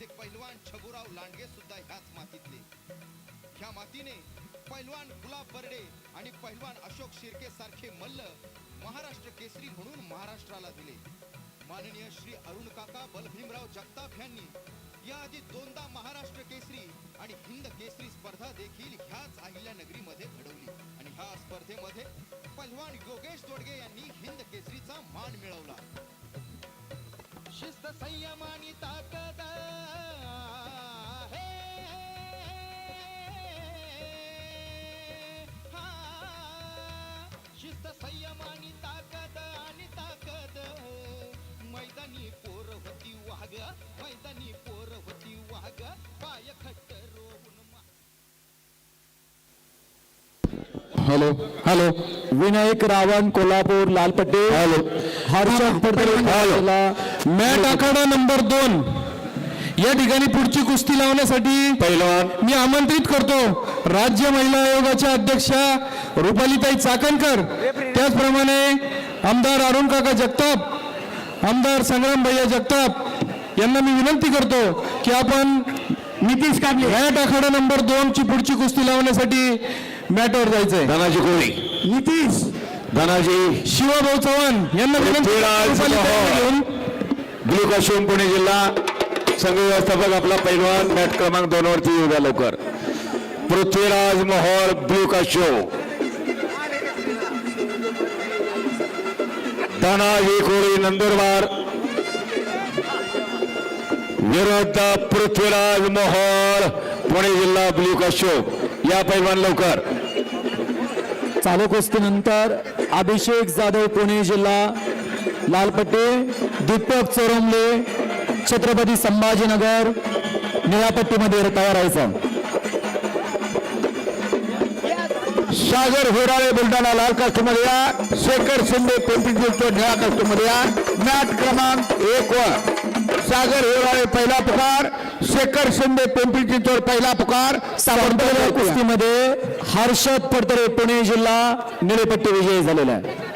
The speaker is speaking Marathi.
ते पैलवान छबुराव लांडगे सुद्धा ह्याच मातीतले. ह्या मातीने पैलवान गुलाब बर्डे आणि पैलवान अशोक शिर्के सारखे मल्ल महाराष्ट्र केसरी म्हणून महाराष्ट्राला दिले. माननीय श्री अरुण काका बलभीमराव जगताप यांनी याआधी दोनदा महाराष्ट्र केसरी आणि हिंद केसरी स्पर्धा देखील ह्याच अहिल्यानगरीमध्ये घडवली. आणि ह्या स्पर्धेमध्ये पहलवान योगेश दोडगे यांनी हिंद केसरीचा मान मिळवला. शिस्त संयम आणि ताकद हे हा. शिस्त संयम आणि ताकद आणि ताकद. मैदानी पोर होती वाघ मैदानी पोर होती वाघ. पाय खट्ट रोवून मा- hello. Hello. Vinayak Ravan Kolhapur लालपट्टी. Hello. Harshad Patel hello. Mat आखाडा नंबर दोन. या ठिकाणी पुढची कुस्ती लावण्यासाठी पैलवान. मी आमंत्रित करतो. राज्य महिला आयोगाच्या अध्यक्षा रुपालीताई चाकणकर. त्याचप्रमाणे आमदार अरुण काका जगताप आमदार संग्राम भैया जगताप यांना मी विनंती करतो की आपण नितीश काबले मॅट आखाडा नंबर दोन ची पुढची कुस्ती लावण्यासाठी मॅटवर जायचंय. धनाजी कोळी. नितीश. धनाजी. शिवभाऊ चव्हाण यांना विनंती मोहोळ. घेऊन. ब्लू काश्मीर पुणे जिल्हा. संघ व्यवस्थापक आपला पैलवान. मॅट क्रमांक दोन वरती येऊ द्या लवकर. पृथ्वीराज मोहोळ ब्लू काश्यो धनाजी कोळी नंदुरबार. विरुद्ध पृथ्वीराज मोहोळ पुणे जिल्हा ब्लू काश्यो या पैलवान लवकर. चालू कुस्तीनंतर अभिषेक जाधव पुणे जिल्हा. लालपट्टी दीपक चोरमले छत्रपती संभाजीनगर. निळापट्टीमध्ये तयार व्हायचं सागर होराळे बुलढाणा लाल कास्टमध्ये या. शेखर शिंदे पिंपरी चिंचवड निळा कास्टमध्ये या. मॅट क्रमांक एक वर. सागर होराळे पहिला पुकार. शेखर शिंदे पिंपरी चिंचवड पहिला पुकार. सावंतवाडी कुस्तीमध्ये हर्षद फडतरे पुणे जिल्हा निळेपट्टी विजयी झालेला आहे.